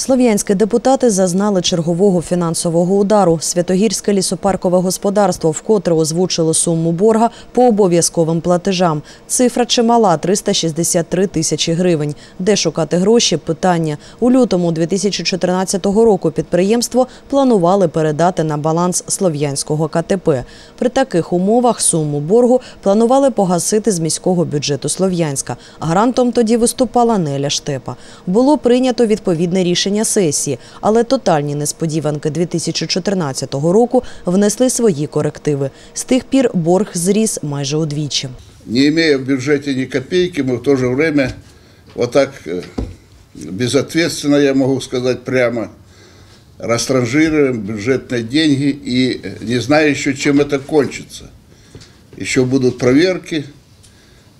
Слов'янські депутати зазнали чергового фінансового удару. Святогірське лісопаркове господарство вкотре озвучило суму борга по обов'язковим платежам. Цифра чимала – 363 тисячі гривень. Де шукати гроші – питання. У лютому 2014 року підприємство планували передати на баланс Слов'янського КТП. При таких умовах суму боргу планували погасити з міського бюджету Слов'янська. Гарантом тоді виступала Неля Штепа. Було прийнято відповідне рішення сесії, але тотальні несподіванки 2014 року внесли свої корективи. З тих пір борг зріс майже удвічі. Не имея в бюджете ни копейки, мы в то же время вот так э, безответственно, я могу сказать прямо, растранжируем бюджетные деньги и не знаю еще, чем это кончится. Еще будут проверки,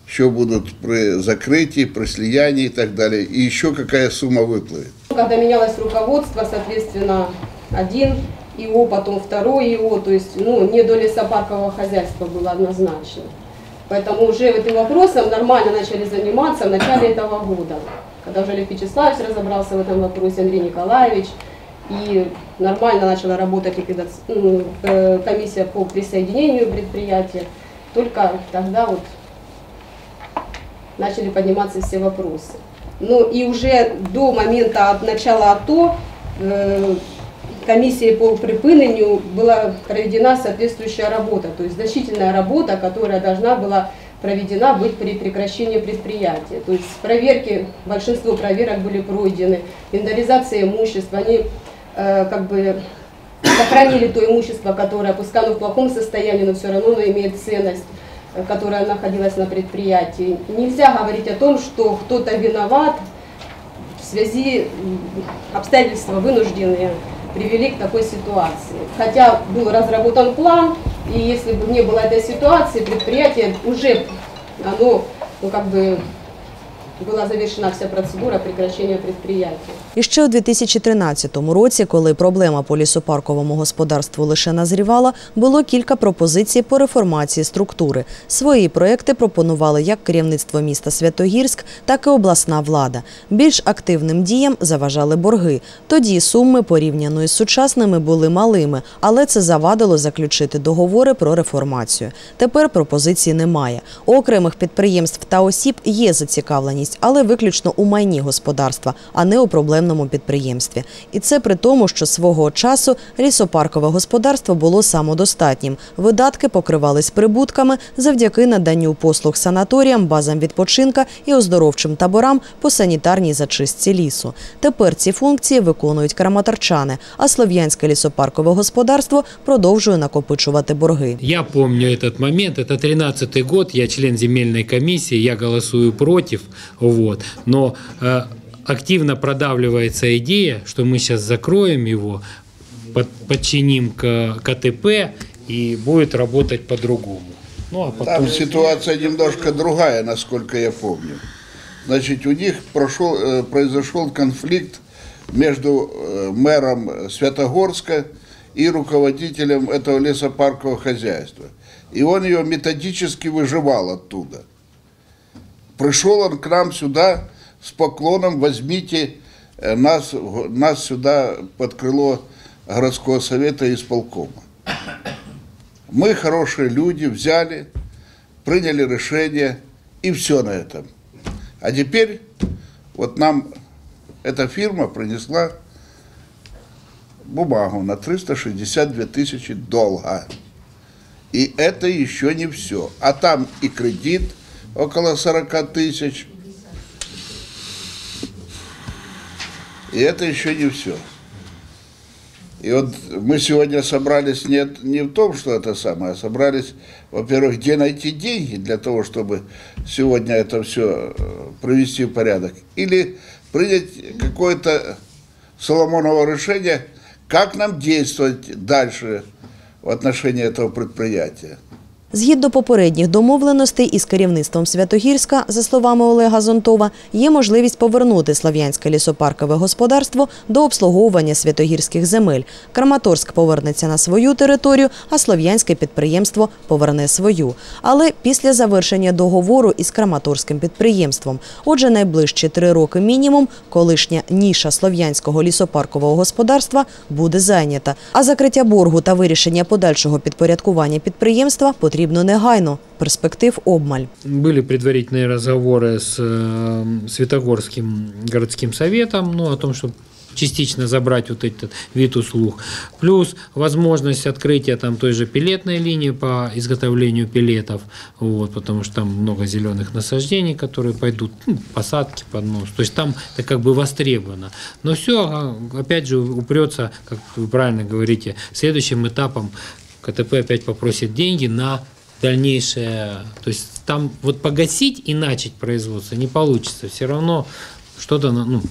еще будут при закрытии, при слиянии и так далее. И еще какая сумма выплывет. Когда менялось руководство, соответственно, один ИО, потом второй ИО, то есть ну, не до лесопаркового хозяйства было однозначно. Поэтому уже этим вопросом нормально начали заниматься в начале этого года. Когда уже Лев Вячеславович разобрался в этом вопросе, Андрей Николаевич, и нормально начала работать ну, э, комиссия по присоединению предприятия, только тогда вот начали подниматься все вопросы. Ну и уже до момента от начала АТО э, комиссией по припынению была проведена соответствующая работа, то есть значительная работа, которая должна была проведена быть при прекращении предприятия. То есть проверки, большинство проверок были пройдены, инвентаризация имущества, они э, как бы сохранили то имущество, которое, пускай оно в плохом состоянии, но все равно оно имеет ценность которая находилась на предприятии. Нельзя говорить о том, что кто-то виноват в связи обстоятельства вынужденные привели к такой ситуации. Хотя был разработан план, и если бы не было этой ситуации, предприятие уже оно, ну как бы была завершена вся процедура прекращения предприятия. І ще у 2013 році, коли проблема по лісопарковому господарству лише назрівала, було кілька пропозицій по реформації структури. Свої проекти пропонували як керівництво міста Святогірськ, так і обласна влада. Більш активним діям заважали борги. Тоді суми порівняно із сучасними були малими, але це завадило заключити договори про реформацію. Тепер пропозицій немає. У окремих підприємств та осіб є зацікавленість, але виключно у майні господарства, а не у проблемному підприємстві. І це при тому, що свого часу лісопаркове господарство було самодостатнім. Видатки покривались прибутками завдяки наданню послуг санаторіям, базам відпочинка і оздоровчим таборам по санітарній зачистці лісу. Тепер ці функції виконують краматорчани, а слов'янське лісопаркове господарство продовжує накопичувати борги. Я помню этот момент, это 13 год, я член земельной комиссии, я голосую против, вот, но э, активно продавливается идея, что мы сейчас закроем его, под- подчиним к КТП и будет работать по-другому. Ну, а потом... Там ситуация немножко другая, насколько я помню. Значит, у них прошел, э, произошел конфликт между э, мэром Святогорска и руководителем этого лесопаркового хозяйства. И он ее методически выживал оттуда. Пришел он к нам сюда с поклоном, возьмите э, нас, нас сюда под крыло городского совета и исполкома. Мы, хорошие люди, взяли, приняли решение, и все на этом. А теперь вот нам эта фирма принесла бумагу на 362 тысячи долга. И это еще не все. А там и кредит около 40 тысяч. И это еще не все. И вот мы сегодня собрались не, не в том, что это самое, а собрались, во-первых, где найти деньги для того, чтобы сегодня это все привести в порядок. Или принять какое-то Соломоново решение, как нам действовать дальше в отношении этого предприятия. Згідно попередніх домовленостей із керівництвом Святогірська, за словами Олега Зонтова, є можливість повернути Слов'янське лісопаркове господарство до обслуговування святогірських земель. Краматорськ повернеться на свою територію, а слов'янське підприємство поверне свою. Але після завершення договору із Краматорським підприємством. Отже, найближчі три роки мінімум колишня ніша слов'янського лісопаркового господарства буде зайнята. А закриття боргу та вирішення подальшого підпорядкування підприємства потрібно негайно. Перспектив обмаль. Были предварительные разговоры с э, Светогорским городским советом, ну, о том, чтобы частично забрать вот этот вид услуг. Плюс возможность открытия там той же пилетной линии по изготовлению пилетов, вот, потому что там много зеленых насаждений, которые пойдут, ну, посадки под нос. То есть там это как бы востребовано. Но все, опять же, упрется, как вы правильно говорите, следующим этапом КТП опять попросит деньги на дальнейшее. То есть там вот погасить и начать производство не получится. Все равно что-то, ну,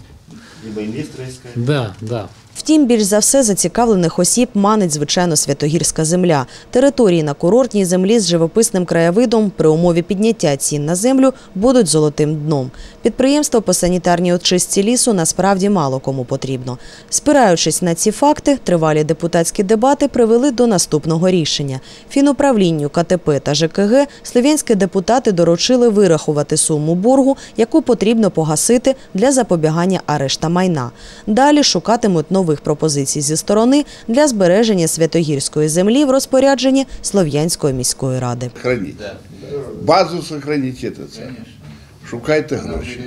Либо инвестора искать. да, да. Втім, більш за все зацікавлених осіб манить, звичайно, святогірська земля. Території на курортній землі з живописним краєвидом при умові підняття цін на землю будуть золотим дном. Підприємство по санітарній очистці лісу насправді мало кому потрібно. Спираючись на ці факти, тривалі депутатські дебати привели до наступного рішення. Фінуправлінню КТП та ЖКГ слов'янські депутати доручили вирахувати суму боргу, яку потрібно погасити для запобігання арешта майна. Далі шукатимуть нових пропозицій зі сторони для збереження святогірської землі в розпорядженні Слов'янської міської ради. Хранить. Базу сохранить це. Шукайте гроші.